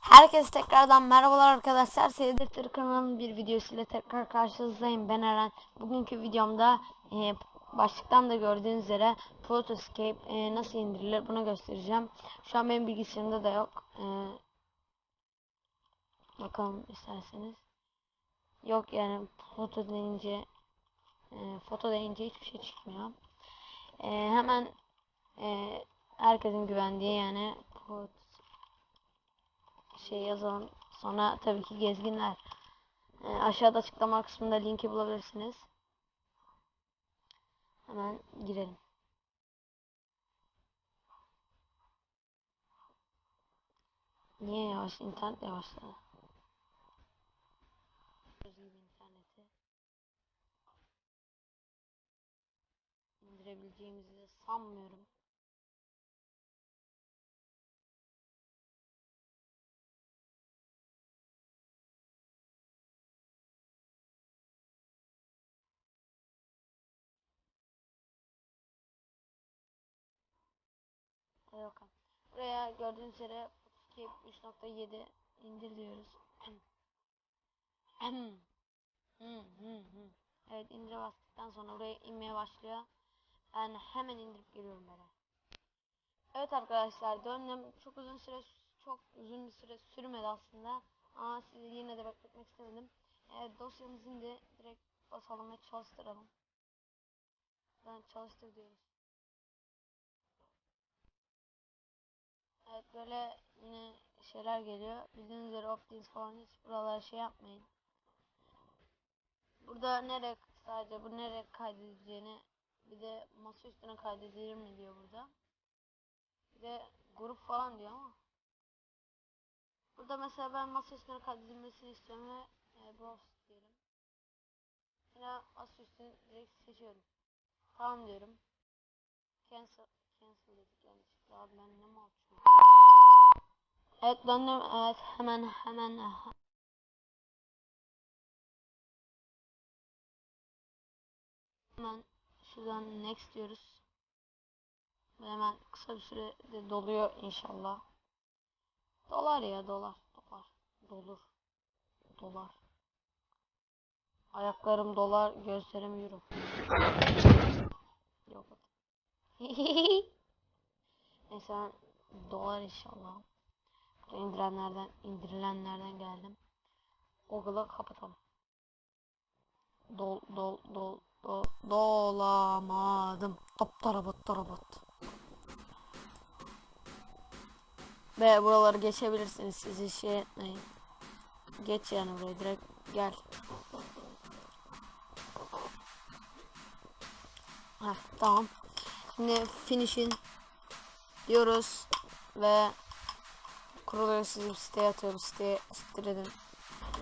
Herkese tekrardan merhabalar arkadaşlar. Seyir Defteri kanalının bir videosuyla tekrar karşınızdayım. Ben Eren. Bugünkü videomda e, başlıktan da gördüğünüz üzere Photoscape e, nasıl indirilir bunu göstereceğim. Şu an benim bilgisayarımda da yok. E, bakalım isterseniz. Yok yani foto deyince e, foto deyince hiçbir şey çıkmıyor. E, hemen e, herkesin güvendiği yani Phot şey yazalım. Sonra tabii ki gezginler. Ee, aşağıda açıklama kısmında linki bulabilirsiniz. Hemen girelim. Niye yavaş? İnternet yavaşladı. Gibi interneti indirebileceğimizi de sanmıyorum. Hadi. Buraya gördüğünüz üzere Photoscape 3.7 indir diyoruz. Evet indire bastıktan sonra buraya inmeye başlıyor. Ben hemen indirip geliyorum böyle. Evet arkadaşlar döndüm. Çok uzun süre çok uzun bir süre sürmedi aslında. Ama sizi yine de bekletmek istemedim. Evet dosyamız indi. Direkt basalım ve çalıştıralım. Ben çalıştır diyoruz. Evet böyle yine şeyler geliyor. Bildiğiniz üzere Optins falan hiç buralara şey yapmayın. Burada nereye sadece bu nereye kaydedileceğini bir de masa üstüne kaydedilir mi diyor burada. Bir de grup falan diyor ama. Burada mesela ben masa üstüne kaydedilmesini istiyorum ve e, browse diyelim. Yine masa üstünü direkt seçiyorum. Tamam diyorum. Cancel, cancel dedik yanlışlıkla. Abi ben ne mal? Evet döndüm. Evet hemen hemen hemen şuradan next diyoruz. Ve hemen kısa bir sürede doluyor inşallah. Dolar ya dolar. Dolar. Dolur. Dolar. Ayaklarım dolar, gözlerim euro. Yok. Neyse ben dolar inşallah. indirenlerden indirilenlerden geldim. Google'ı kapatalım. Dol dol dol dol dolamadım. Aptarabat tarabat. Ve buraları geçebilirsiniz. Sizi şey etmeyin. Geç yani buraya direkt gel. Heh, tamam. Şimdi finish'in diyoruz ve kuruluyor sizi siteye atıyoruz siteye siktir edin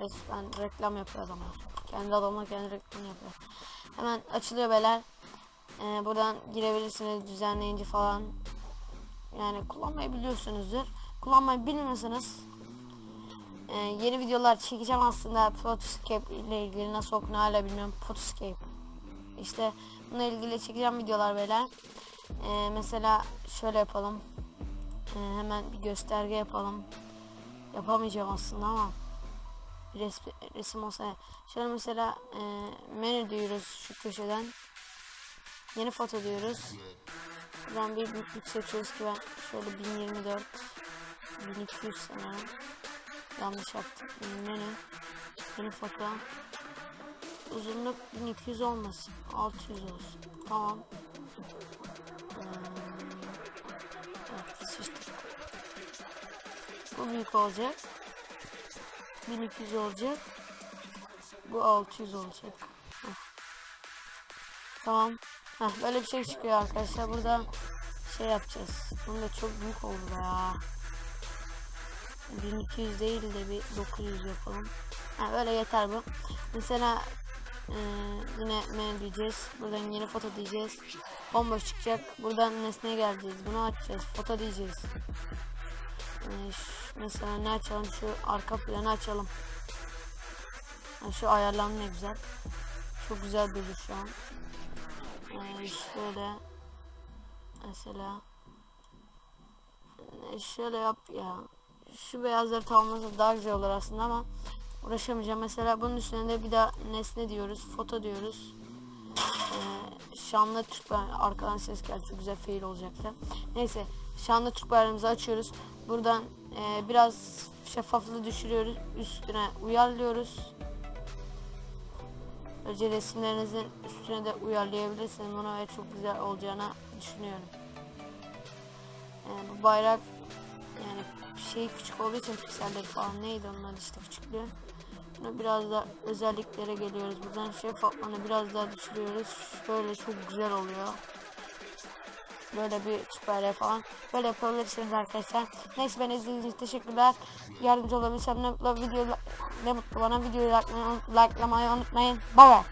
resmen reklam yapıyor adamlar kendi adamlar kendi reklam yapıyor hemen açılıyor beyler. Ee, buradan girebilirsiniz düzenleyince falan. Yani kullanmayı biliyorsunuzdur kullanmayı bilmiyorsanız e, yeni videolar çekeceğim aslında. Photoscape ile ilgili nasıl okunuyor hala bilmiyorum. Photoscape işte bununla ilgili çekeceğim videolar beyler. Ee, mesela şöyle yapalım. Ee, hemen bir gösterge yapalım. Yapamayacağım aslında ama bir resim, olsa. Şöyle mesela e, menü diyoruz şu köşeden. Yeni foto diyoruz. Buradan bir büyüklük seçiyoruz ki ben şöyle 1024 1200 sanırım. Yanlış yaptık. Menü. Yeni foto. Uzunluk 1200 olmasın. 600 olsun. Tamam. Ee. Bu büyük olacak. 1200 olacak. Bu 600 olacak. Tamam. Heh, böyle bir şey çıkıyor arkadaşlar. Burada şey yapacağız. Bunu da çok büyük oldu ya. 1200 değil de bir 900 yapalım. Ha, böyle yeter bu. Mesela ee, yine menü diyeceğiz. Buradan yeni foto diyeceğiz. Bomboş çıkacak. Buradan nesneye geleceğiz. Bunu açacağız. Foto diyeceğiz. Mesela ne açalım? Şu arka planı açalım. Ha, şu ayarlanma ne güzel. çok güzel durdu şu an. Ee, şöyle mesela şöyle yap ya. Şu beyazları tamamlasa daha güzel olur aslında ama uğraşamayacağım. Mesela bunun üstüne de bir daha nesne diyoruz, foto diyoruz. Şanlı Türk arkadan ses geldi çok güzel fail olacaktı. Neyse şanlı Türk bayrağımızı açıyoruz. Buradan e, biraz şeffaflığı düşürüyoruz. Üstüne uyarlıyoruz. Böylece resimlerinizin üstüne de uyarlayabilirsiniz bunu ve çok güzel olacağını düşünüyorum. Ee, bu bayrak yani şey küçük olduğu için pikselleri falan neydi adı işte küçüklüğü. Buna biraz da özelliklere geliyoruz. Buradan şeffaflığını biraz daha düşürüyoruz. Şöyle çok güzel oluyor. Böyle bir süper falan. Böyle yapabilirsiniz arkadaşlar. Neyse ben izlediğiniz için teşekkürler. Yardımcı olabilsem ne mutlu video ne mutlu bana videoyu likelamayı unutmayın. Bay bay.